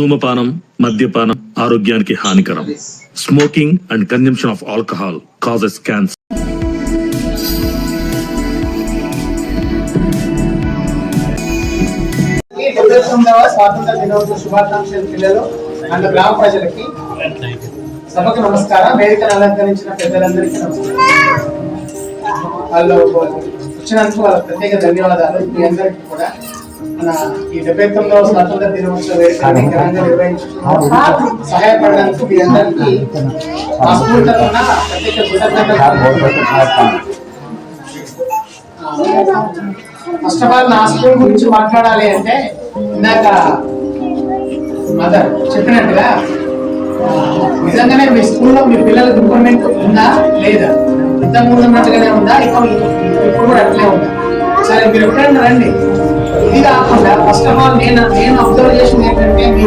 ధూమపానం మద్యపానం ఆరోగ్యానికి హానికరం. Smoking and consumption of alcohol causes cancer స్వాతంత్ర దినోత్సవ శుభాకాంక్షలు పిల్లలు అండ్ గ్రామ ప్రజలకి సభకు నమస్కారం. వేదికను అలంకరించిన పెద్దలందరికీ నమస్కారం. వాళ్ళు వచ్చినందుకు వాళ్ళ ప్రత్యేక ధన్యవాదాలు. మీ అందరికీ కూడా మన ఈ డెబ్బై తొమ్మిదవ స్వాతంత్ర దినోత్సవ ఘనంగా నిర్వహించుకున్నాం సహాయపడడానికి మీ అందరికీ మా స్కూల్ ప్రత్యేక కృతజ్ఞతలు. ఫస్ట్ ఆఫ్ ఆల్ నా స్కూల్ గురించి మాట్లాడాలి అంటే ఇందాక మదర్ చెప్పినట్టుగా నిజంగానే మీ స్కూల్లో మీ పిల్లల ఇంప్రూవ్మెంట్ ఉందా లేదా? ఇంత ముందు ఉన్నట్టుగానే ఉందా? ఇప్పుడు ఇప్పుడు కూడా అట్లే ఉందా? సరే మీరు ఎప్పుడైనా రండి. ఇది కాకుండా ఫస్ట్ ఆఫ్ ఆల్ నేను నేను అబ్జర్వ్ చేసింది ఏంటంటే మీ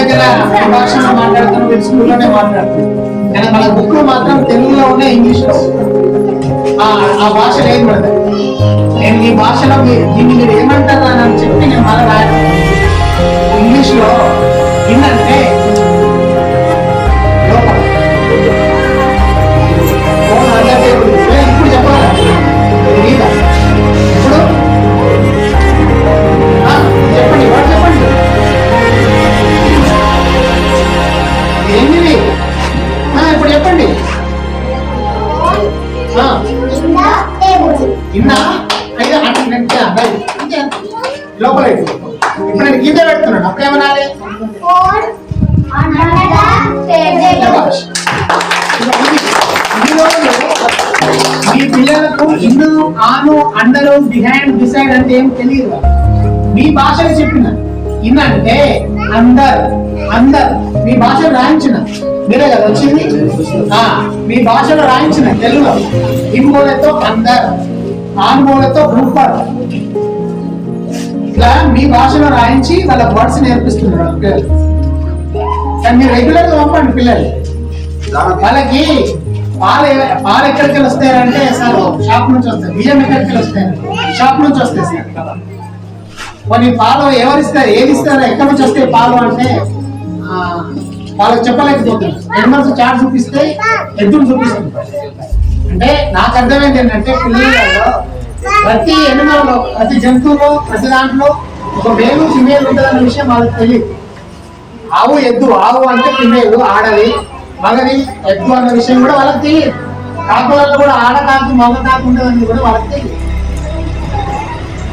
దగ్గర భాషలో మాట్లాడుతున్నారు మీరు స్కూల్లోనే మాట్లాడుతున్నారు కానీ మన బుక్ మాత్రం తెలుగులో ఉన్న ఇంగ్లీష్ ఆ భాష ఏం పడతాయి నేను ఈ భాషలో దీన్ని మీరు ఏమంటారు అని చెప్పి నేను మళ్ళీ రాయను. ఇంగ్లీష్లో ఏంటంటే ఆను అండరు బిహైండ్ బిసైడ్ అంటే ఏం తెలియదు మీ భాషలో చెప్పిన. ఇన్ అంటే అందర్ అందర్. మీ భాషలో రాయించిన. మీరే కదా వచ్చింది? మీ భాషలో రాయించిన తెలుగులో. ఇంబోలతో అందర్ ఆన్బోలతో గ్రూపర్ ఇట్లా మీ భాషలో రాయించి వాళ్ళ వర్డ్స్ నేర్పిస్తున్నారు కానీ మీరు రెగ్యులర్గా పంపండి పిల్లలు. వాళ్ళకి పాలు పాలు ఎక్కడికి వస్తాయంటే సార్ షాప్ నుంచి వస్తాయి. బియ్యం ఎక్కడికి వస్తాయి. షాప్ నుంచి వస్తాయి సార్. కొన్ని పాలు ఎవరిస్తారు ఏది ఇస్తారు? ఎక్కడి నుంచి వస్తాయి పాలు అంటే వాళ్ళకి చెప్పలేకపోతున్నారు ఎనిమల్స్ చాట్ చూపిస్తే ఎద్దులు చూపిస్తుంది. అంటే నాకు అర్థమైంది ఏంటంటే పిల్లలలో ప్రతి ఎనిమల్లో ప్రతి జంతువులో ప్రతి దాంట్లో ఒక మేలు ఫిమేల్ ఉంటుందన్న విషయం వాళ్ళకి తెలియదు. ఆవు ఎద్దు ఆవు అంటే ఫిమేల్ ఆడది. మగది ఎక్కువ అన్న విషయం కూడా వాళ్ళకి తెలియదు. కాకులలో కూడా ఆడకాకు మగ కాకు కూడా వాళ్ళకి తెలియదు.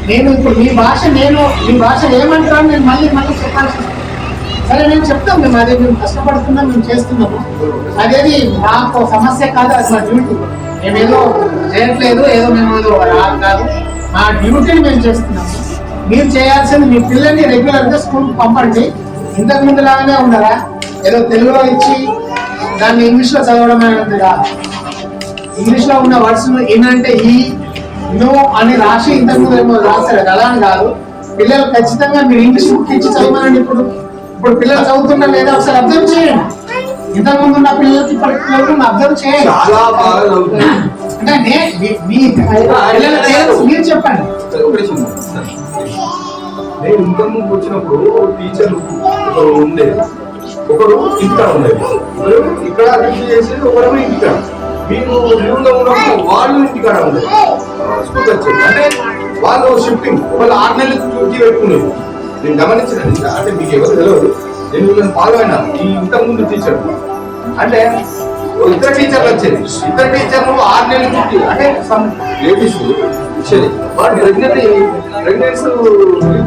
నేను ఇప్పుడు మీ భాష నేను మీ భాష ఏమంటారో నేను మళ్ళీ మళ్ళీ చెప్పాల్సి సరే నేను చెప్తాం మేము అదే మేము కష్టపడుతున్నాం మేము చేస్తున్నాము. అదేది మాకు సమస్య కాదు అది మా డ్యూటీ. మేమేదో చేయట్లేదు ఏదో మేము ఏదో రా- కాదు. మా డ్యూటీని మేము చేస్తున్నాము. మీరు చేయాల్సింది మీ పిల్లల్ని రెగ్యులర్గా స్కూల్కి పంపండి. ఇంతకు ముందు లాగానే ఉండరా ఏదో తెలుగులో ఇచ్చి దాన్ని ఇంగ్లీష్లో చదవడం అనేది కాదు ఇంగ్లీష్లో ఉన్న వర్డ్స్ అంటే ఈ నో అని రాసి ఇంతకు ముందు ఏమో రాశారు. కదా, అలా అని కాదు. పిల్లలు ఖచ్చితంగా మీరు ఇంగ్లీష్ బుక్ ఇచ్చి చదవనండి ఇప్పుడు. ఇప్పుడు పిల్లలు చదువుతున్నా లేదా ఒకసారి అబ్జర్వ్ చేయండి. ఇంతకు ముందు ఉన్న పిల్లలకి ఇప్పటి పిల్లలకు అబ్జర్వ్ చేయండి. చాలా బాగా అంటే మీ- పిల్లల మీరు చెప్పండి. నేను ఇంతకు ముందు వచ్చినప్పుడు టీచర్ ఒకరు ఉండేది ఒకరు ఇంటికాడ ఉండేది రివ్యూ చేసేది ఒకరు ఇంటికాడ మీకు లీవ్లో ఉన్నప్పుడు వాళ్ళు ఇంటికాడ ఉండేది స్కూల్ వచ్చేది అంటే వాళ్ళు షిఫ్టింగ్ వాళ్ళు ఆరు నెలలు డ్యూటీ పెట్టుకునేది. నేను గమనించిన అంటే మీకు ఎవరు తెలియదు నేను వీళ్ళని ఫాలో అయినా ఈ ఇంతకు ముందు టీచర్ అంటే ఇద్దరు టీచర్లు వచ్చేది. ఇద్దరు టీచర్లు ఆరు నెలలు డ్యూటీ అంటే సమ్ లేడీస్ ఇచ్చేది వాడు ప్రెగ్నెంట్ ప్రెగ్నెన్స్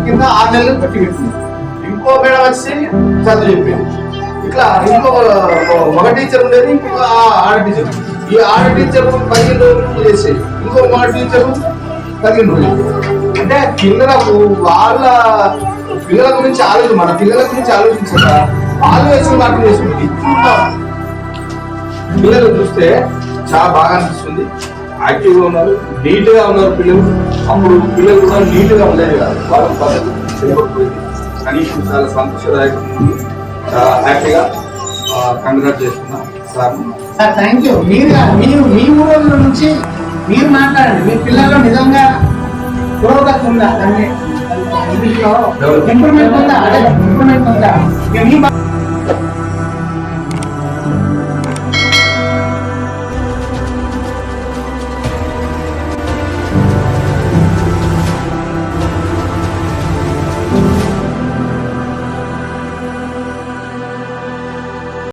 కింద ఆరు నెలలు పెట్టి పెట్టింది ఇంకో మేడం వచ్చి చదువు చెప్పింది. ఇట్లా ఇంకో మగ టీచర్ ఉండేది ఇంకొక ఆడ టీచర్ ఈ ఆడ టీచర్ పదిహేను రోజులు చేసేది. ఇంకో మగ టీచర్ పదిహేను రోజులు అంటే పిల్లలకు వాళ్ళ పిల్లల గురించి ఆలోచన మన పిల్లల గురించి ఆలోచించక వాళ్ళు వేసిన వాటిని వేసుకుంటే పిల్లలు చూస్తే చాలా బాగా అనిపిస్తుంది. యాక్టివ్గా ఉన్నారు నీట్గా ఉన్నారు పిల్లలు. అప్పుడు పిల్లలు కూడా నీట్గా ఉండేది కాదు. వాళ్ళ పద్ధతి కానీ చాలా సంతోషదాయకంగా ఉంది చాలా హ్యాపీగా కంగ్రాట్ చేస్తున్నాం సార్. సార్ థ్యాంక్ యూ మీరు మీరు మీ ఊళ్ళో నుంచి మీరు మాట్లాడండి. మీ పిల్లల్లో నిజంగా పురోగతి ఉందా? ఇంగ్లీష్లో ఇంప్రూవ్మెంట్ ఉందా? అదే ఇంప్రూవ్మెంట్ ఉందా? మీ